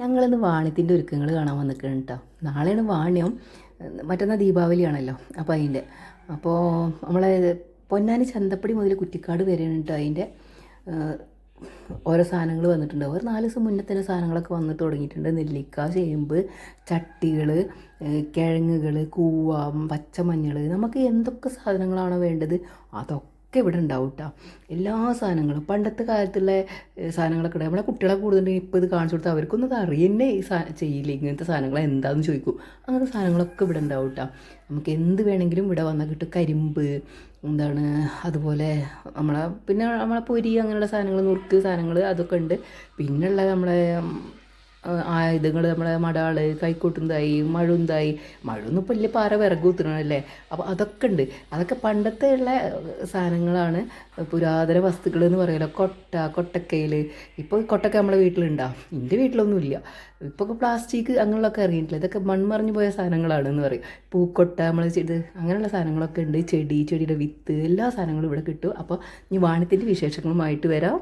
ഞങ്ങളിന്ന് വാണ്യത്തിന്റെ ഒരുക്കങ്ങൾ കാണാൻ വന്നിട്ടുണ്ട് കേട്ടോ. നാളെയാണ് വാണ്യം മറ്റന്നാൾ ദീപാവലിയാണല്ലോ അപ്പോൾ അതിന്റെ. അപ്പോൾ നമ്മളെ പൊന്നാനി ചന്തപ്പടി മുതൽ കുറ്റിക്കാട് വരെയാണ് കേട്ടോ അതിന്റെ ഓരോ സാധനങ്ങൾ വന്നിട്ടുണ്ട്. ഒരു നാല് ദിവസം മുന്നേ തന്നെ സാധനങ്ങളൊക്കെ വന്ന് തുടങ്ങിയിട്ടുണ്ട്. നെല്ലിക്ക ചേമ്പ് ചട്ടികൾ കിഴങ്ങുകൾ കൂവ പച്ചമഞ്ഞൾ. നമുക്ക് എന്തൊക്കെ സാധനങ്ങളാണോ വേണ്ടത്? അതൊക്കെ ഇവിടെ ഉണ്ടാവും കേട്ടോ എല്ലാ സാധനങ്ങളും. പണ്ടത്തെ കാലത്തുള്ള സാധനങ്ങളൊക്കെ നമ്മളെ കുട്ടികളെ കൂടുതലുണ്ടെങ്കിൽ ഇപ്പോൾ ഇത് കാണിച്ചു കൊടുത്താൽ അവർക്കൊന്നും അത് അറിയുന്നേ ഈ സാ ചെയ്യില്ല? ഇങ്ങനത്തെ സാധനങ്ങൾ എന്താണെന്ന് ചോദിക്കും. അങ്ങനത്തെ സാധനങ്ങളൊക്കെ ഇവിടെ ഉണ്ടാവും കേട്ടോ നമുക്ക് എന്ത് വേണമെങ്കിലും ഇവിടെ വന്നാൽ കിട്ടും. കരിമ്പ് എന്താണ് അതുപോലെ നമ്മളെ പിന്നെ നമ്മളെ പൊരി അങ്ങനെയുള്ള സാധനങ്ങൾ നുറുക്ക് സാധനങ്ങൾ അതൊക്കെ ഉണ്ട്. പിന്നെയുള്ള നമ്മളെ ആയുധങ്ങൾ നമ്മളെ മടാൾ കൈക്കോട്ടുന്തായി മഴുന്തായി മഴൊന്നും ഇപ്പം വലിയ പാറ വിറക് കുത്തണല്ലേ അപ്പോൾ അതൊക്കെ ഉണ്ട്. അതൊക്കെ പണ്ടത്തെ ഉള്ള സാധനങ്ങളാണ് പുരാതന വസ്തുക്കൾ എന്ന് പറയുമല്ലോ കൊട്ട കൊട്ടക്കയിൽ ഇപ്പോൾ കൊട്ടക്ക നമ്മളെ വീട്ടിലുണ്ടാവും എന്റെ വീട്ടിലൊന്നുമില്ല. ഇപ്പോൾ പ്ലാസ്റ്റിക് അങ്ങനെയുള്ളതൊക്കെ ഇറങ്ങിയിട്ടില്ല. ഇതൊക്കെ മൺമറിഞ്ഞു പോയ സാധനങ്ങളാണ് എന്ന് പറയും. പൂക്കൊട്ട നമ്മൾ ചെയ്ത് അങ്ങനെയുള്ള സാധനങ്ങളൊക്കെ ഉണ്ട്. ചെടി ചെടിയുടെ വിത്ത് എല്ലാ സാധനങ്ങളും ഇവിടെ കിട്ടും. അപ്പോൾ ഇനി വാണിത്തിന്റെ വിശേഷങ്ങളുമായിട്ട് വരാം.